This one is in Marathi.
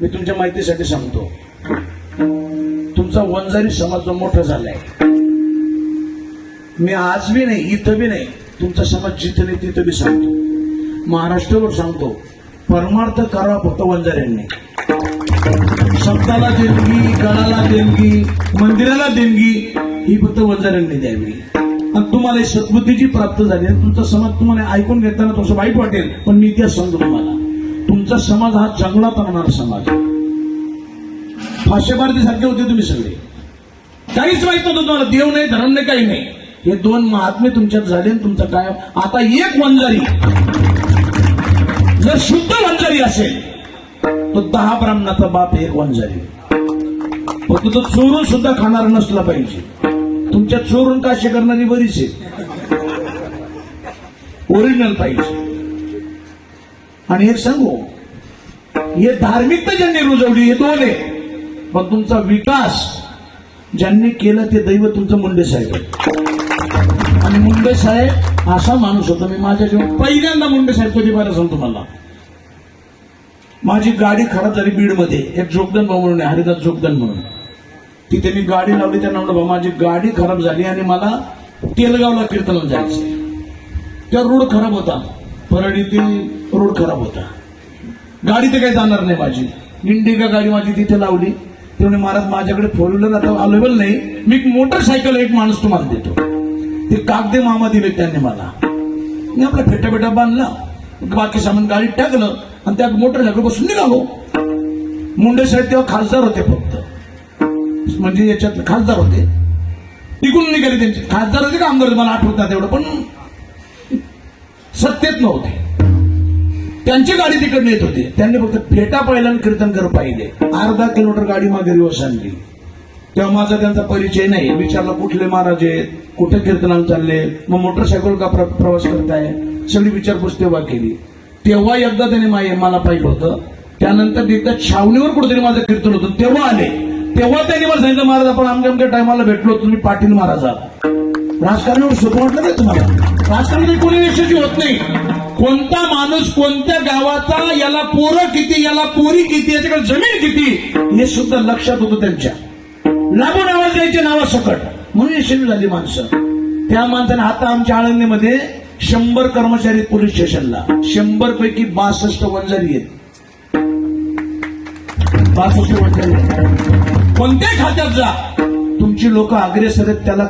मी तुमच्या माहितीसाठी सांगतो. तुमचा वंजारी समाज जो मोठा झालाय मी आज बी नाही इथं बी नाही तुमचा समाज जिथं नाही तिथं बी सांगतो. महाराष्ट्रावर सांगतो परमार्थ करावा फक्त वंजाऱ्यांनी शब्दाला देणगी गळाला देणगी मंदिराला देणगी ही फक्त वंजाऱ्यांनी द्यावी. आणि तुम्हाला सद्बुद्धीची प्राप्त झाली तुमचा समाज तुम्हाला ऐकून घेताना तुमचं वाईट वाटेल पण मी इतिहास सांगतो तुम्हाला. तुमचा समाज हा जंगलात राहणारा समाज फाशे भारती सारखे होते तुम्ही सगळे. काहीच माहीत नव्हतं तुम्हाला देव नाही धर्म नाही काही नाही. हे दोन महात्मे तुमच्यात झाले तुमचं काय आता एक वंजारी. जर शुद्ध वंजारी असेल तो दहा ब्राह्मणाचा बाप एक वंजारी. फक्त तो चोरून सुद्धा खाणार नसला पाहिजे. तुमच्या चोरून काशी करणारी बरीच आहे ओरिजिनल पाहिजे. आणि एक सांगू हे धार्मिकता ज्यांनी रुजवली हे दोन आहे मग तुमचा विकास ज्यांनी केलं ते दैव तुमचं मुंडे साहेब आणि मुंडे साहेब असा माणूस होता मी माझ्या जेव्हा पहिल्यांदा मुंडे साहेब कधी बरं सांगतो मला माझी गाडी खराब झाली बीडमध्ये एक जोगदन भाऊ म्हणून हरिदास जोगदन म्हणून. तिथे मी गाडी लावली त्यांना म्हणलं भाऊ माझी गाडी खराब झाली आणि मला तेलगावला कीर्तनाला जायचं त्या रोड खराब होता. परळीतील रोड खराब होता. गाडी तर काही जाणार नाही माझी. इंडिका गाडी माझी तिथे लावली. ते महाराज माझ्याकडे फोर व्हीलर आता अवेलेबल नाही. मी एक मोटरसायकल एक माणूस तुम्हाला देतो. ते कागदे मामा दिले त्यांनी मला. मी आपला फेटा फेटा बांधला. बाकी सामान गाडीत टाकलं आणि त्या मोटरसायकल बसून निघालो. मुंडे साहेब तेव्हा खासदार होते फक्त. म्हणजे याच्यात खासदार होते. टिकून निघाले त्यांचे. खासदार होते का आमदार? मला आठवत नाही तेवढं पण सत्तेत नव्हते. त्यांची गाडी तिकडे येत होती. त्यांनी फक्त फेटा पाहिला आणि कीर्तनकर पाहिले. अर्धा किलोमीटर गाडी मागे रिवर्स आणली. तेव्हा माझा त्यांचा परिचय नाही. विचारला कुठले महाराज आहेत? कुठे कीर्तनाला चालले? मग मोटरसायकल का प्र- प्रवास करताय? सगळी विचारपूस तेव्हा केली. तेव्हा एकदा त्याने मा- मला पाहिलं होतं. त्यानंतर एकदा छावणीवर कुठेतरी माझं कीर्तन होतं. तेव्हा आले. तेव्हा त्यांनी मला सांगितलं महाराज आपण आमच्या आमच्या टायमाला भेटलो तुम्ही पाटील महाराजा राजकारणावर सोपं वाटलं नाही तुम्हाला. राजकारणात कोणी यशस्वी होत नाही. कोणता माणूस कोणत्या गावाचा याला पोरं किती याला पोरी किती याच्याकडे जमीन किती हे सुद्धा लक्षात होतं त्यांच्या. लागून आवाज द्यायचे नावासकट म्हणून यशस्वी झाली माणसं. त्या माणसाने आता आमच्या आळंदीमध्ये शंभर कर्मचारी पोलीस स्टेशनला. शंभर पैकी बासष्ट वंजारी आहेत. बासष्ट वंजारी आहेत. कोणत्याही खात्यात जा. तुमची लोक अग्रेसर आहेत त्याला